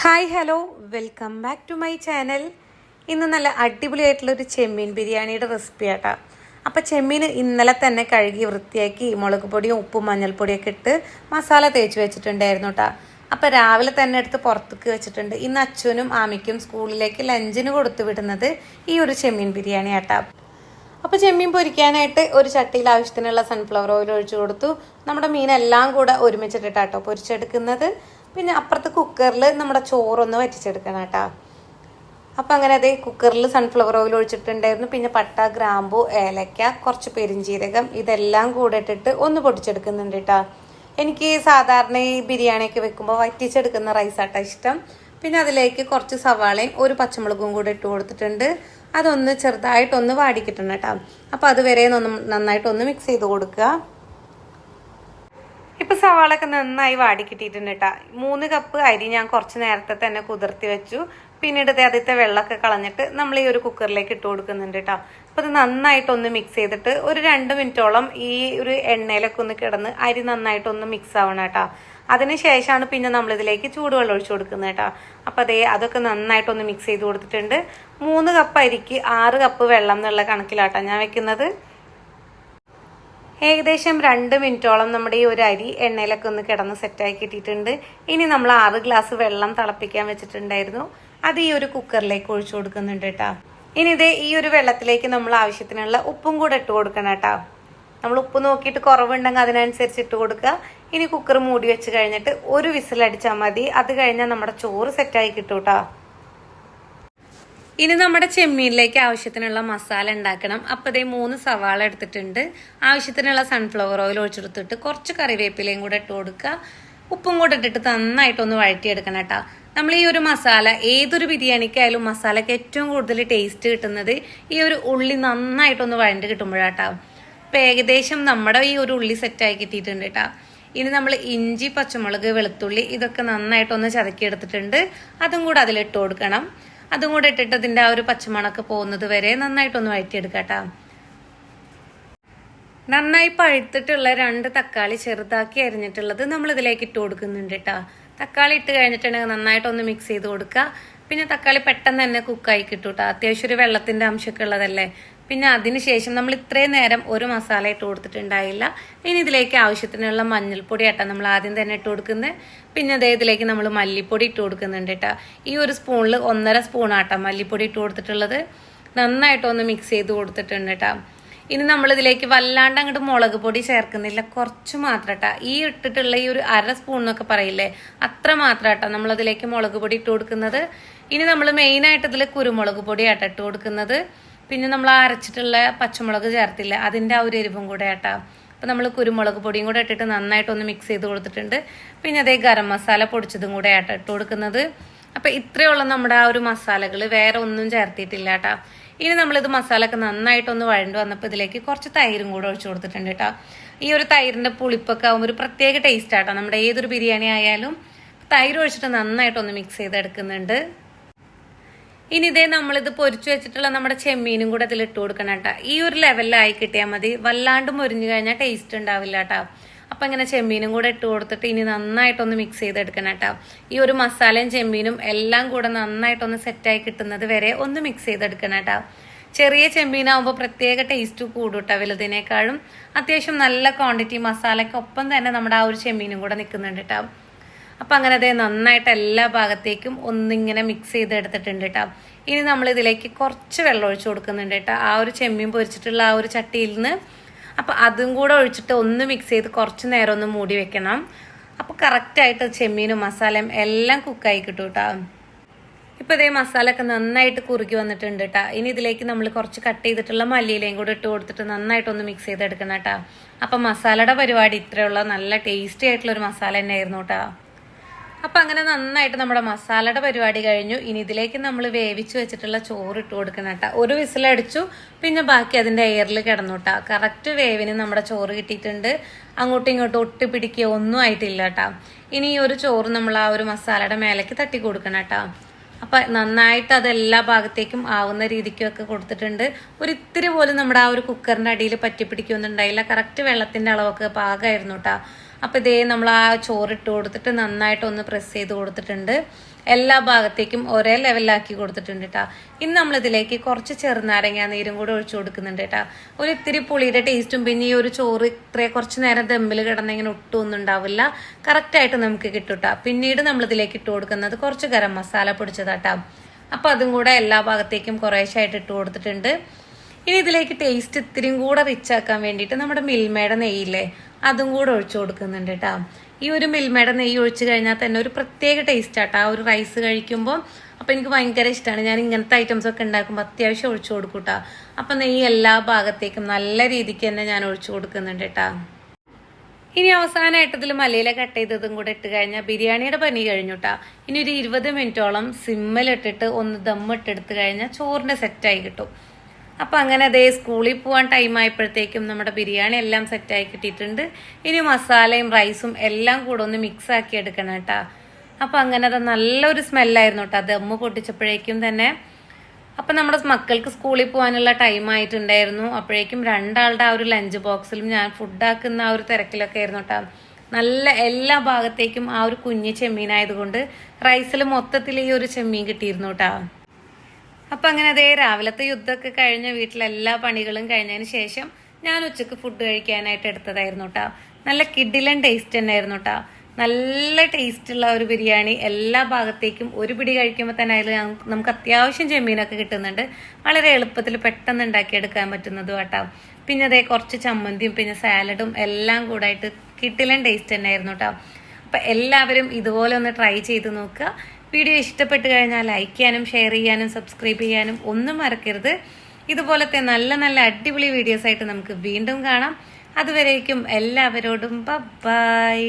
Hi hello welcome back to my channel ഇന്ന് നല്ല അടിപൊളിയായിട്ടുള്ളൊരു ചെമ്മീൻ ബിരിയാണിയുടെ റെസിപ്പി ആട്ടാ. അപ്പോൾ ചെമ്മീൻ ഇന്നലെ തന്നെ കഴുകി വൃത്തിയാക്കി മുളക് പൊടിയും ഉപ്പും മഞ്ഞൾപ്പൊടിയൊക്കെ ഇട്ട് മസാല തേച്ച് വെച്ചിട്ടുണ്ടായിരുന്നു കേട്ടോ അപ്പോൾ രാവിലെ തന്നെ എടുത്ത് പുറത്തേക്ക് വെച്ചിട്ടുണ്ട്. ഇന്ന് അച്ഛനും ആമയ്ക്കും സ്കൂളിലേക്ക് ലഞ്ചിന് കൊടുത്തു വിടുന്നത് ഈ ഒരു ചെമ്മീൻ ബിരിയാണി ആട്ടാ അപ്പോൾ ചെമ്മീൻ പൊരിക്കാനായിട്ട് ഒരു ചട്ടിയിൽ ആവശ്യത്തിനുള്ള സൺഫ്ലവർ ഓയിൽ ഒഴിച്ചു കൊടുത്തു. നമ്മുടെ മീനെല്ലാം കൂടെ ഒരുമിച്ചിട്ടിട്ടാട്ടോ പൊരിച്ചെടുക്കുന്നത്. പിന്നെ അപ്പുറത്ത് കുക്കറിൽ നമ്മുടെ ചോറൊന്ന് വറ്റിച്ചെടുക്കണം കേട്ടോ. അപ്പം അങ്ങനെ അതേ കുക്കറിൽ സൺഫ്ലവർ ഓയിൽ ഒഴിച്ചിട്ടുണ്ടായിരുന്നു. പിന്നെ പട്ട ഗ്രാമ്പു ഏലക്ക കുറച്ച് പെരിഞ്ചീരകം ഇതെല്ലാം കൂടെ ഇട്ടിട്ട് ഒന്ന് പൊടിച്ചെടുക്കുന്നുണ്ട് കേട്ടോ. എനിക്ക് സാധാരണ ഈ ബിരിയാണിയൊക്കെ വെക്കുമ്പോൾ വറ്റിച്ചെടുക്കുന്ന റൈസാട്ടോ ഇഷ്ടം. പിന്നെ അതിലേക്ക് കുറച്ച് സവാളയും ഒരു പച്ചമുളകും കൂടെ ഇട്ട് കൊടുത്തിട്ടുണ്ട്. അതൊന്ന് ചെറുതായിട്ടൊന്ന് വാടിക്കിട്ടണം കേട്ടോ. അപ്പോൾ അതുവരെ നന്നായിട്ടൊന്ന് മിക്സ് ചെയ്ത് കൊടുക്കുക. ഇപ്പൊ സവാളൊക്കെ നന്നായി വാടി കിട്ടിയിട്ടുണ്ട് കേട്ടാ മൂന്ന് കപ്പ് അരി ഞാൻ കുറച്ച് നേരത്തെ തന്നെ കുതിർത്തി വെച്ചു. പിന്നീട് ആദ്യത്തെ വെള്ളമൊക്കെ കളഞ്ഞിട്ട് നമ്മൾ ഈ ഒരു കുക്കറിലേക്ക് ഇട്ട് കൊടുക്കുന്നുണ്ട് കേട്ടോ അപ്പോൾ ഇത് നന്നായിട്ടൊന്ന് മിക്സ് ചെയ്തിട്ട് ഒരു രണ്ട് മിനിറ്റോളം ഈ ഒരു എണ്ണയിലൊക്കെ ഒന്ന് കിടന്ന് അരി നന്നായിട്ടൊന്ന് മിക്സ് ആവണം കേട്ടോ അതിനുശേഷമാണ് പിന്നെ നമ്മൾ ഇതിലേക്ക് ചൂടുവെള്ളം ഒഴിച്ചു കൊടുക്കുന്നത് കേട്ടോ അപ്പോൾ അതേ അതൊക്കെ നന്നായിട്ടൊന്ന് മിക്സ് ചെയ്ത് കൊടുത്തിട്ടുണ്ട്. മൂന്ന് കപ്പ് അരിക്ക് ആറ് കപ്പ് വെള്ളം എന്നുള്ള കണക്കിലാട്ടോ ഞാൻ വെക്കുന്നത്. ഏകദേശം രണ്ട് മിനിറ്റോളം നമ്മുടെ ഈ ഒരു അരി എണ്ണയിലൊക്കെ ഒന്ന് കിടന്ന് സെറ്റാക്കി കിട്ടിയിട്ടുണ്ട്. ഇനി നമ്മൾ ആറ് ഗ്ലാസ് വെള്ളം തിളപ്പിക്കാൻ വെച്ചിട്ടുണ്ടായിരുന്നു. അത് ഈ ഒരു കുക്കറിലേക്ക് ഒഴിച്ചു കൊടുക്കുന്നുണ്ട് കേട്ടോ. ഇനി ഇത് ഈ ഒരു വെള്ളത്തിലേക്ക് നമ്മൾ ആവശ്യത്തിനുള്ള ഉപ്പും കൂടെ ഇട്ട് കൊടുക്കണം കേട്ടോ. നമ്മൾ ഉപ്പ് നോക്കിയിട്ട് കുറവുണ്ടെങ്കിൽ അതിനനുസരിച്ച് ഇട്ട് കൊടുക്കുക. ഇനി കുക്കർ മൂടി വെച്ച് കഴിഞ്ഞിട്ട് ഒരു വിസിലടിച്ചാൽ മതി. അത് കഴിഞ്ഞാൽ നമ്മുടെ ചോറ് സെറ്റായി കിട്ടും കേട്ടോ. ഇനി നമ്മുടെ ചെമ്മീനിലേക്ക് ആവശ്യത്തിനുള്ള മസാല ഉണ്ടാക്കണം. അപ്പോൾ ഇതേ മൂന്ന് സവാള എടുത്തിട്ടുണ്ട്. ആവശ്യത്തിനുള്ള സൺഫ്ലവർ ഓയിൽ ഒഴിച്ചെടുത്തിട്ട് കുറച്ച് കറിവേപ്പിലയും കൂടെ ഇട്ട് കൊടുക്കുക. ഉപ്പും കൂടെ ഇട്ടിട്ട് നന്നായിട്ടൊന്ന് വഴറ്റിയെടുക്കണം കേട്ടോ. നമ്മൾ ഈ ഒരു മസാല ഏതൊരു ബിരിയാണിക്കായാലും മസാലയ്ക്ക് ഏറ്റവും കൂടുതൽ ടേസ്റ്റ് കിട്ടുന്നത് ഈ ഒരു ഉള്ളി നന്നായിട്ടൊന്ന് വഴണ്ട് കിട്ടുമ്പോഴാട്ടോ അപ്പോൾ ഏകദേശം നമ്മുടെ ഈ ഒരു ഉള്ളി സെറ്റായി കിട്ടിയിട്ടുണ്ട് കേട്ടോ. ഇനി നമ്മൾ ഇഞ്ചി പച്ചമുളക് വെളുത്തുള്ളി ഇതൊക്കെ നന്നായിട്ടൊന്ന് ചതക്കിയെടുത്തിട്ടുണ്ട്. അതും കൂടെ അതിലിട്ട് കൊടുക്കണം. അതും കൂടെ ഇട്ടിട്ട് അതിന്റെ ആ ഒരു പച്ചമണക്ക് പോകുന്നത് വരെ നന്നായിട്ടൊന്ന് വഴറ്റിയെടുക്കാം നന്നായി പഴുത്തിട്ടുള്ള രണ്ട് തക്കാളി ചെറുതാക്കി അരിഞ്ഞിട്ടുള്ളത് നമ്മൾ ഇതിലേക്ക് ഇട്ട് കൊടുക്കുന്നുണ്ട് കേട്ടോ തക്കാളി ഇട്ട് കഴിഞ്ഞിട്ടുണ്ടെങ്കിൽ നന്നായിട്ടൊന്ന് മിക്സ് ചെയ്ത് കൊടുക്കുക. പിന്നെ തക്കാളി പെട്ടെന്ന് തന്നെ കുക്കായി കിട്ടും കേട്ടോ അത്യാവശ്യം ഒരു വെള്ളത്തിന്റെ അംശമൊക്കെ ഉള്ളതല്ലേ? പിന്നെ അതിനുശേഷം നമ്മൾ ഇത്രയും നേരം ഒരു മസാല ഇട്ട് കൊടുത്തിട്ടുണ്ടായില്ല. ഇനി ഇതിലേക്ക് ആവശ്യത്തിനുള്ള മഞ്ഞൾപ്പൊടി ആട്ടാ നമ്മൾ ആദ്യം തന്നെ ഇട്ട് കൊടുക്കുന്നത്. പിന്നെ അതേ ഇതിലേക്ക് നമ്മൾ മല്ലിപ്പൊടി ഇട്ട് കൊടുക്കുന്നുണ്ട് കേട്ടോ ഈ ഒരു സ്പൂണിൽ ഒന്നര സ്പൂൺ ആട്ടാ മല്ലിപ്പൊടി ഇട്ട് കൊടുത്തിട്ടുള്ളത്. നന്നായിട്ടൊന്ന് മിക്സ് ചെയ്ത് കൊടുത്തിട്ടുണ്ട് കേട്ടോ ഇനി നമ്മൾ ഇതിലേക്ക് വല്ലാണ്ട് അങ്ങോട്ട് മുളക് പൊടി ചേർക്കുന്നില്ല. കുറച്ച് മാത്രം കേട്ടോ ഈ ഇട്ടിട്ടുള്ള ഈ ഒരു അര സ്പൂൺ എന്നൊക്കെ പറയില്ലേ? അത്ര മാത്രം കേട്ടോ നമ്മൾ അതിലേക്ക് മുളക് പൊടി ഇട്ട് കൊടുക്കുന്നത്. ഇനി നമ്മൾ മെയിനായിട്ട് ഇതിൽ കുരുമുളക് പൊടി ആട്ടോ ഇട്ട് കൊടുക്കുന്നത്. പിന്നെ നമ്മൾ അരച്ചിട്ടുള്ള പച്ചമുളക് ചേർത്തില്ല. അതിന്റെ ആ ഒരു എരിവും കൂടെ ആട്ടാ. അപ്പോൾ നമ്മൾ കുരുമുളക് പൊടിയും കൂടെ ഇട്ടിട്ട് നന്നായിട്ടൊന്ന് മിക്സ് ചെയ്ത് കൊടുത്തിട്ടുണ്ട്. പിന്നെ അതേ ഗരം മസാല പൊടിച്ചതും കൂടെ ആട്ടോ ഇട്ട് കൊടുക്കുന്നത്. അപ്പോൾ ഇത്രയുള്ള നമ്മുടെ ആ ഒരു മസാലകൾ വേറെ ഒന്നും ചേർത്തിയിട്ടില്ല കേട്ടോ ഇനി നമ്മളിത് മസാല ഒക്കെ നന്നായിട്ടൊന്ന് വഴണ്ട് വന്നപ്പോൾ ഇതിലേക്ക് കുറച്ച് തൈരും കൂടെ ഒഴിച്ചു കൊടുത്തിട്ടുണ്ട് കേട്ടോ ഈ ഒരു തൈരിന്റെ പുളിപ്പൊക്കെ ആകുമ്പോൾ ഒരു പ്രത്യേക ടേസ്റ്റ് ആട്ടോ. നമ്മുടെ ഏതൊരു ബിരിയാണി ആയാലും തൈര് ഒഴിച്ചിട്ട് നന്നായിട്ടൊന്ന് മിക്സ് ചെയ്തെടുക്കുന്നുണ്ട്. ഇനി ഇതേ നമ്മളിത് പൊരിച്ചു വെച്ചിട്ടുള്ള നമ്മുടെ ചെമ്മീനും കൂടെ ഇതിൽ ഇട്ട് കൊടുക്കണം കേട്ടോ. ഈ ഒരു ലെവലിലായി കിട്ടിയാൽ മതി. വല്ലാണ്ട് മുരിഞ്ഞു കഴിഞ്ഞാൽ ടേസ്റ്റ് ഉണ്ടാവില്ല കേട്ടോ. അപ്പം ഇങ്ങനെ ചെമ്മീനും കൂടെ ഇട്ട് കൊടുത്തിട്ട് ഇനി നന്നായിട്ടൊന്ന് മിക്സ് ചെയ്തെടുക്കണം കേട്ടോ. ഈ ഒരു മസാലയും ചെമ്മീനും എല്ലാം കൂടെ നന്നായിട്ടൊന്ന് സെറ്റായി കിട്ടുന്നത് വരെ ഒന്ന് മിക്സ് ചെയ്തെടുക്കണം കേട്ടോ. ചെറിയ ചെമ്മീനാവുമ്പോൾ പ്രത്യേക ടേസ്റ്റ് കൂടും കേട്ടോ വലുതിനേക്കാളും. അത്യാവശ്യം നല്ല ക്വാണ്ടിറ്റി മസാലയ്ക്കൊപ്പം തന്നെ നമ്മുടെ ആ ഒരു ചെമ്മീനും കൂടെ നിൽക്കുന്നുണ്ട് കേട്ടോ. അപ്പം അങ്ങനെ അതേ നന്നായിട്ട് എല്ലാ ഭാഗത്തേക്കും ഒന്നിങ്ങനെ മിക്സ് ചെയ്ത് എടുത്തിട്ടുണ്ട് കേട്ടോ ഇനി നമ്മൾ ഇതിലേക്ക് കുറച്ച് വെള്ളം ഒഴിച്ചു കൊടുക്കുന്നുണ്ട് കേട്ടോ ആ ഒരു ചെമ്മീൻ പൊരിച്ചിട്ടുള്ള ആ ഒരു ചട്ടിയിൽ നിന്ന് അപ്പം അതും കൂടെ ഒഴിച്ചിട്ട് ഒന്ന് മിക്സ് ചെയ്ത് കുറച്ച് നേരം ഒന്ന് മൂടി വെക്കണം. അപ്പോൾ കറക്റ്റായിട്ട് ചെമ്മീനും മസാലയും എല്ലാം കുക്കായി കിട്ടും കേട്ടോ ഇപ്പോൾ ഇതേ മസാല ഒക്കെ നന്നായിട്ട് കുറുകി വന്നിട്ടുണ്ട് കേട്ടോ ഇനി ഇതിലേക്ക് നമ്മൾ കുറച്ച് കട്ട് ചെയ്തിട്ടുള്ള മല്ലിയിലയും കൂടെ ഇട്ട് കൊടുത്തിട്ട് നന്നായിട്ടൊന്ന് മിക്സ് ചെയ്തെടുക്കണം കേട്ടോ അപ്പം മസാലയുടെ പരിപാടി ഇത്രയുള്ള നല്ല ടേസ്റ്റി ആയിട്ടുള്ള ഒരു മസാല തന്നെയായിരുന്നു കേട്ടോ അപ്പം അങ്ങനെ നന്നായിട്ട് നമ്മുടെ മസാലയുടെ പരിപാടി കഴിഞ്ഞു. ഇനി ഇതിലേക്ക് നമ്മൾ വേവിച്ച് വെച്ചിട്ടുള്ള ചോറ് ഇട്ട് കൊടുക്കണം കേട്ടോ. ഒരു വിസിലടിച്ചു. പിന്നെ ബാക്കി അതിന്റെ എയറിൽ കിടന്നു കേട്ടോ. കറക്റ്റ് വേവിന് നമ്മുടെ ചോറ് കിട്ടിയിട്ടുണ്ട്. അങ്ങോട്ടും ഇങ്ങോട്ടും ഒട്ടി പിടിക്കുക ഒന്നും ആയിട്ടില്ല കേട്ടോ. ഇനി ഈ ഒരു ചോറ് നമ്മൾ ആ ഒരു മസാലയുടെ മേലേക്ക് തട്ടി കൊടുക്കണം കേട്ടോ. അപ്പം നന്നായിട്ട് അത് എല്ലാ ഭാഗത്തേക്കും ആവുന്ന രീതിക്കൊക്കെ കൊടുത്തിട്ടുണ്ട്. ഒരു ഇത്തിരി പോലും നമ്മുടെ ആ ഒരു കുക്കറിന്റെ അടിയിൽ പറ്റിപ്പിടിക്കൊന്നും ഉണ്ടായില്ല. കറക്റ്റ് വെള്ളത്തിന്റെ അളവൊക്കെ പാകമായിരുന്നു കേട്ടോ. അപ്പോൾ ഇതേ നമ്മൾ ആ ചോറ് ഇട്ട് കൊടുത്തിട്ട് നന്നായിട്ടൊന്ന് പ്രസ് ചെയ്ത് കൊടുത്തിട്ടുണ്ട്. എല്ലാ ഭാഗത്തേക്കും ഒരേ ലെവലിലാക്കി കൊടുത്തിട്ടുണ്ട് കേട്ടോ ഇനി നമ്മളിതിലേക്ക് കുറച്ച് ചെറുനാരങ്ങ നീരും കൂടെ ഒഴിച്ചു കൊടുക്കുന്നുണ്ട് കേട്ടോ ഒരു ഇത്തിരി പുളിയുടെ ടേസ്റ്റും പിന്നെ ഈ ഒരു ചോറ് ഇത്രയും കുറച്ച് നേരം ദമ്മിൽ കിടന്നിങ്ങനെ ഒട്ടുമൊന്നും ഉണ്ടാവില്ല. കറക്റ്റായിട്ട് നമുക്ക് കിട്ടും കേട്ടോ പിന്നീട് നമ്മളിതിലേക്ക് ഇട്ട് കൊടുക്കുന്നത് കുറച്ച് ഗരം മസാല പൊടിച്ചതാട്ടോ അപ്പോൾ അതും കൂടെ എല്ലാ ഭാഗത്തേക്കും കുറേശ്ശായിട്ട് ഇട്ട് കൊടുത്തിട്ടുണ്ട്. ഇനി ഇതിലേക്ക് ടേസ്റ്റ് ഇത്തിരിയും കൂടെ റിച്ച് ആക്കാൻ വേണ്ടിയിട്ട് നമ്മുടെ മിൽമയുടെ നെയ്യില്ലേ? അതും കൂടെ ഒഴിച്ചു കൊടുക്കുന്നുണ്ട് കേട്ടോ ഈ ഒരു മിൽമയുടെ നെയ്യ് ഒഴിച്ചു കഴിഞ്ഞാൽ തന്നെ ഒരു പ്രത്യേക ടേസ്റ്റ് ആട്ടോ ആ ഒരു റൈസ് കഴിക്കുമ്പോൾ അപ്പം എനിക്ക് ഭയങ്കര ഇഷ്ടമാണ് ഞാൻ ഇങ്ങനത്തെ ഐറ്റംസ് ഒക്കെ ഉണ്ടാക്കുമ്പോൾ അത്യാവശ്യം ഒഴിച്ചു കൊടുക്കും കേട്ടോ അപ്പം നെയ്യ് എല്ലാ ഭാഗത്തേക്കും നല്ല രീതിക്ക് തന്നെ ഞാൻ ഒഴിച്ചു കൊടുക്കുന്നുണ്ട് കേട്ടോ ഇനി അവസാനമായിട്ട് ഇതിൽ മലയില കട്ട് ചെയ്തതും കൂടെ ഇട്ട് കഴിഞ്ഞാൽ ബിരിയാണിയുടെ പനി കഴിഞ്ഞു കേട്ടോ ഇനി ഒരു ഇരുപത് മിനിറ്റോളം സിമ്മിലിട്ടിട്ട് ഒന്ന് ദമ്മിട്ടെടുത്ത് കഴിഞ്ഞാൽ ചോറിന്റെ സെറ്റായി കിട്ടും. അപ്പം അങ്ങനെ അതേ സ്കൂളിൽ പോകാൻ ടൈം ആയപ്പോഴത്തേക്കും നമ്മുടെ ബിരിയാണി എല്ലാം സെറ്റായി കിട്ടിയിട്ടുണ്ട്. ഇനി മസാലയും റൈസും എല്ലാം കൂടെ ഒന്ന് മിക്സ് ആക്കി എടുക്കണം കേട്ടോ. അപ്പം അങ്ങനെ അത് നല്ലൊരു സ്മെല്ലായിരുന്നു കേട്ടോ. ദമ്മ് പൊട്ടിച്ചപ്പോഴേക്കും തന്നെ. അപ്പം നമ്മുടെ മക്കൾക്ക് സ്കൂളിൽ പോകാനുള്ള ടൈം ആയിട്ടുണ്ടായിരുന്നു. അപ്പോഴേക്കും രണ്ടാളുടെ ആ ഒരു ലഞ്ച് ബോക്സിലും ഞാൻ ഫുഡാക്കുന്ന ആ ഒരു തിരക്കിലൊക്കെ ആയിരുന്നു കേട്ടോ. നല്ല എല്ലാ ഭാഗത്തേക്കും ആ ഒരു കുഞ്ഞ് ചെമ്മീനായതുകൊണ്ട് റൈസിൽ മൊത്തത്തിൽ ഈ ഒരു ചെമ്മീൻ കിട്ടിയിരുന്നു കേട്ടോ. അപ്പം അങ്ങനെ അതേ രാവിലത്തെ യുദ്ധമൊക്കെ കഴിഞ്ഞ വീട്ടിലെല്ലാ പണികളും കഴിഞ്ഞതിന് ശേഷം ഞാൻ ഉച്ചയ്ക്ക് ഫുഡ് കഴിക്കാനായിട്ട് എടുത്തതായിരുന്നു കേട്ടോ നല്ല കിഡിലൻ ടേസ്റ്റ് തന്നെയായിരുന്നു കേട്ടോ നല്ല ടേസ്റ്റ് ഉള്ള ഒരു ബിരിയാണി എല്ലാ ഭാഗത്തേക്കും ഒരു പിടി കഴിക്കുമ്പോൾ തന്നെ അതിൽ നമുക്ക് അത്യാവശ്യം ചെമ്മീനൊക്കെ കിട്ടുന്നുണ്ട്. വളരെ എളുപ്പത്തിൽ പെട്ടെന്ന് ഉണ്ടാക്കിയെടുക്കാൻ പറ്റുന്നതും കേട്ടോ പിന്നെ അതേ കുറച്ച് ചമ്മന്തിയും പിന്നെ സാലഡും എല്ലാം കൂടായിട്ട് കിട്ടിലൻ ടേസ്റ്റ് തന്നെയായിരുന്നു കേട്ടോ അപ്പം എല്ലാവരും ഇതുപോലെ ഒന്ന് ട്രൈ ചെയ്ത് നോക്കുക. വീഡിയോ ഇഷ്ടപ്പെട്ട് കഴിഞ്ഞാൽ ലൈക്ക് ചെയ്യാനും ഷെയർ ചെയ്യാനും സബ്സ്ക്രൈബ് ചെയ്യാനും ഒന്നും മറക്കരുത്. ഇതുപോലത്തെ നല്ല നല്ല അടിപൊളി വീഡിയോസ് ആയിട്ട് നമുക്ക് വീണ്ടും കാണാം. അതുവരേക്കും എല്ലാവരോടും ബൈ